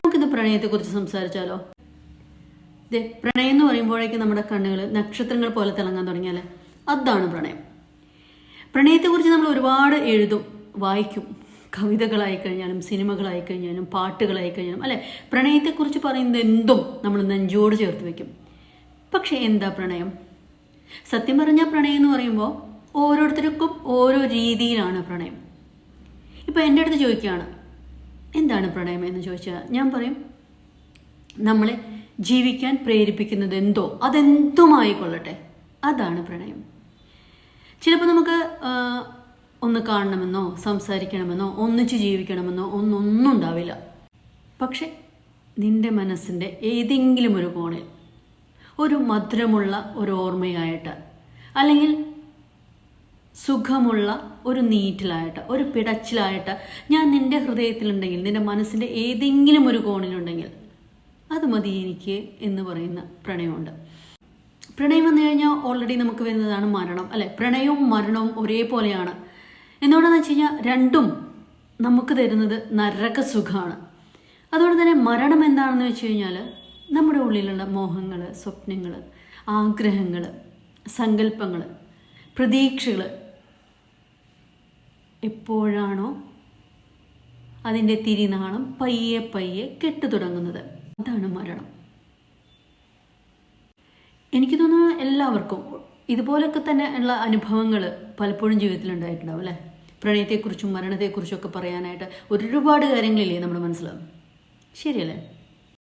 നമുക്കിന്ന് പ്രണയത്തെക്കുറിച്ച് സംസാരിച്ചാലോ? ദേ പ്രണയം എന്ന് പറയുമ്പോഴേക്കും നമ്മുടെ കണ്ണുകൾ നക്ഷത്രങ്ങൾ പോലെ തിളങ്ങാൻ തുടങ്ങിയാലേ അതാണ് പ്രണയം. പ്രണയത്തെ കുറിച്ച് നമ്മൾ ഒരുപാട് എഴുതും വായിക്കും. കവിതകളായി കഴിഞ്ഞാലും സിനിമകളായി കഴിഞ്ഞാലും പാട്ടുകളായി കഴിഞ്ഞാലും അല്ലെ? പ്രണയത്തെക്കുറിച്ച് പറയുന്നത് എന്തും നമ്മൾ നെഞ്ചോട് ചേർത്ത് വെക്കും. പക്ഷേ എന്താ പ്രണയം? സത്യം പറഞ്ഞാൽ പ്രണയം എന്ന് പറയുമ്പോൾ ഓരോരുത്തർക്കും ഓരോ രീതിയിലാണ് പ്രണയം. ഇപ്പൊ എന്റെ അടുത്ത് ചോദിക്കുകയാണ് എന്താണ് പ്രണയം എന്ന് ചോദിച്ചാൽ ഞാൻ പറയും നമ്മളെ ജീവിക്കാൻ പ്രേരിപ്പിക്കുന്നത് എന്തോ അതെന്തുമായിക്കൊള്ളട്ടെ അതാണ് പ്രണയം. ചിലപ്പോൾ നമുക്ക് ഒന്ന് കാണണമെന്നോ സംസാരിക്കണമെന്നോ ഒന്നിച്ച് ജീവിക്കണമെന്നോ ഒന്നൊന്നും ഉണ്ടാവില്ല. പക്ഷെ നിന്റെ മനസ്സിന്റെ ഏതെങ്കിലും ഒരു കോണിൽ ഒരു മധുരമുള്ള ഒരു ഓർമ്മയായിട്ട് അല്ലെങ്കിൽ സുഖമുള്ള ഒരു നീറ്റിലായിട്ട് ഒരു പിടച്ചിലായിട്ട് ഞാൻ നിന്റെ ഹൃദയത്തിലുണ്ടെങ്കിൽ നിന്റെ മനസ്സിന്റെ ഏതെങ്കിലും ഒരു കോണിലുണ്ടെങ്കിൽ അത് മതി എനിക്ക് എന്ന് പറയുന്ന പ്രണയമുണ്ട്. പ്രണയം വന്നു കഴിഞ്ഞാൽ ഓൾറെഡി നമുക്ക് വരുന്നതാണ് മരണം അല്ലെ? പ്രണയവും മരണവും ഒരേപോലെയാണ്. എന്തുകൊണ്ടാന്ന് വെച്ച് കഴിഞ്ഞാൽ രണ്ടും നമുക്ക് തരുന്നത് നരക സുഖമാണ് അതുകൊണ്ട് തന്നെ മരണം എന്താണെന്ന് വെച്ച് കഴിഞ്ഞാൽ നമ്മുടെ ഉള്ളിലുള്ള മോഹങ്ങൾ സ്വപ്നങ്ങൾ ആഗ്രഹങ്ങൾ സങ്കല്പങ്ങൾ പ്രതീക്ഷകൾ എപ്പോഴാണോ അതിന്റെ തിരിനാളം പയ്യെ പയ്യെ കെട്ടു തുടങ്ങുന്നത്. അതാണ് മരണം. എനിക്ക് തോന്നുന്നു എല്ലാവർക്കും ഇതുപോലൊക്കെ തന്നെ ഉള്ള അനുഭവങ്ങൾ പലപ്പോഴും ജീവിതത്തിൽ ഉണ്ടായിട്ടുണ്ടാവും അല്ലേ? പ്രണയത്തെക്കുറിച്ചും മരണത്തെക്കുറിച്ചും ഒക്കെ പറയാനായിട്ട് ഒരുപാട് കാര്യങ്ങളില്ലേ നമ്മുടെ മനസ്സിലാവും ശരിയല്ലേ?